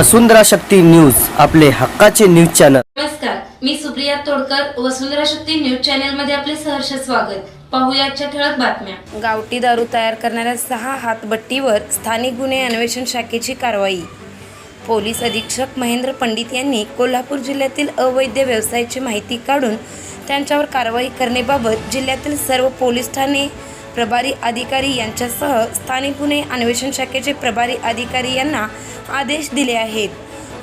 वसुंधरा Shakti news आपले हक्काचे news channel. नमस्कार मी सुप्रिया तोडकर वसुंधरा शक्ती न्यूज चॅनलमध्ये आपले सहर्ष स्वागत. पाहूया आजच्या ठळक बातम्या. गावठी दारू तयार करणाऱ्या सहा हातभट्टीवर स्थानिक गुन्हे अन्वेषण शाखेची कारवाई. पोलीस अधीक्षक महेंद्र पंडित यांनी कोल्हापूर जिल्ह्यातील अवैध व्यवसायाची माहिती काढून त्यांच्यावर कारवाई करण्याबाबत जिल्ह्यातील सर्व पोलीस ठाणे प्रभारी अधिकारी यांच्यासह स्थानिक गुन्हे अन्वेषण शाखेचे प्रभारी अधिकारी यांना आदेश दिले आहेत.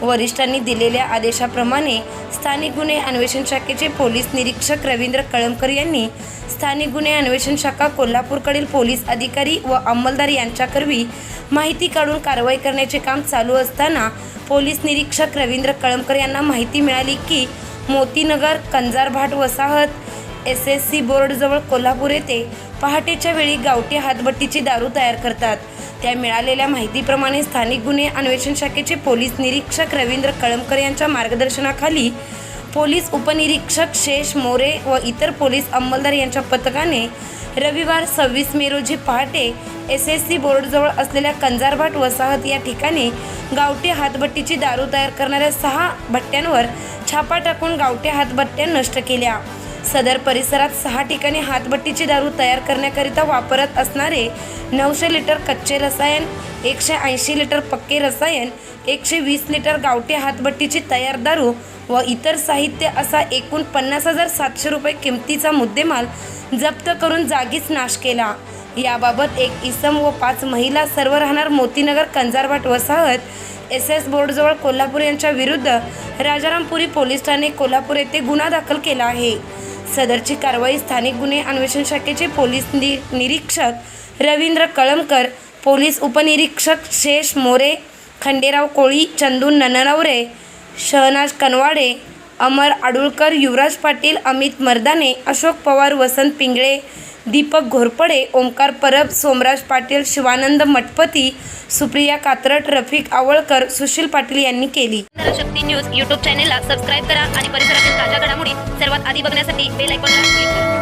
वरिष्ठांनी दिलेल्या आदेशाप्रमाणे स्थानिक गुन्हे अन्वेषण शाखेचे पोलीस निरीक्षक रवींद्र कळमकर यांनी स्थानिक गुन्हे अन्वेषण शाखा कोल्हापूरकडील पोलीस अधिकारी व अंमलदार यांच्याकरवी माहिती काढून कारवाई करण्याचे काम चालू असताना पोलीस निरीक्षक रवींद्र कळमकर यांना माहिती मिळाली की मोतीनगर कंजारभाट वसाहत एस एस सी बोर्डजवळ कोल्हापूर येथे पहाटेच्या वेळी गावठी हातबट्टीची दारू तयार करतात. त्या मिळालेल्या माहितीप्रमाणे स्थानिक गुन्हे अन्वेषण शाखेचे पोलीस निरीक्षक रवींद्र कळमकर यांच्या मार्गदर्शनाखाली पोलीस उपनिरीक्षक शेष मोरे व इतर पोलीस अंमलदार यांच्या पथकाने रविवार सव्वीस मे रोजी पहाटे एस एस सी बोर्डजवळ असलेल्या कंजारभाट वसाहत या ठिकाणी गावठी हातभट्टीची दारू तयार करणाऱ्या सहा भट्ट्यांवर छापा टाकून गावठी हातभट्ट्या नष्ट केल्या. सदर परिसरात सहा ठिकाणी हातभट्टीची दारू तयार करण्याकरिता वापरत असणारे नऊशे लिटर कच्चे रसायन एकशे ऐंशी लिटर पक्के रसायन एकशे वीस लिटर गावठी हातभट्टीची तयार दारू व इतर साहित्य असा एकूण पन्नास हजार सातशे रुपये किमतीचा मुद्देमाल जप्त करून जागीच नाश केला. याबाबत एक इसम व पाच महिला सर्व राहणार मोतीनगर कंजारभाट वसाहत एस एस बोर्डजवळ कोल्हापूर यांच्या विरुद्ध राजारामपुरी पोलीस ठाणे कोल्हापूर येथे गुन्हा दाखल केला आहे. सदरची कारवाई स्थानिक गुन्हे अन्वेषण शाखेचे पोलीस नि निरीक्षक रवींद्र कळमकर पोलीस उपनिरीक्षक शेष मोरे खंडेराव कोळी चंदू नननवरे शहनाज कनवाडे अमर आडुळकर युवराज पाटील अमित मर्दाने अशोक पवार वसंत पिंगळे दीपक घोरपडे ओंकार परब सोमराज पाटील शिवानंद मठपती सुप्रिया कात्रट रफिक आवळकर सुशील पाटील यांनी केली. शक्ती न्यूज यूट्यूब चॅनेलला सबस्क्राईब करा आणि परिसरातील ताज्या घडामोडी सर्वात आधी बघण्यासाठी बेल आयकॉनला क्लिक करा.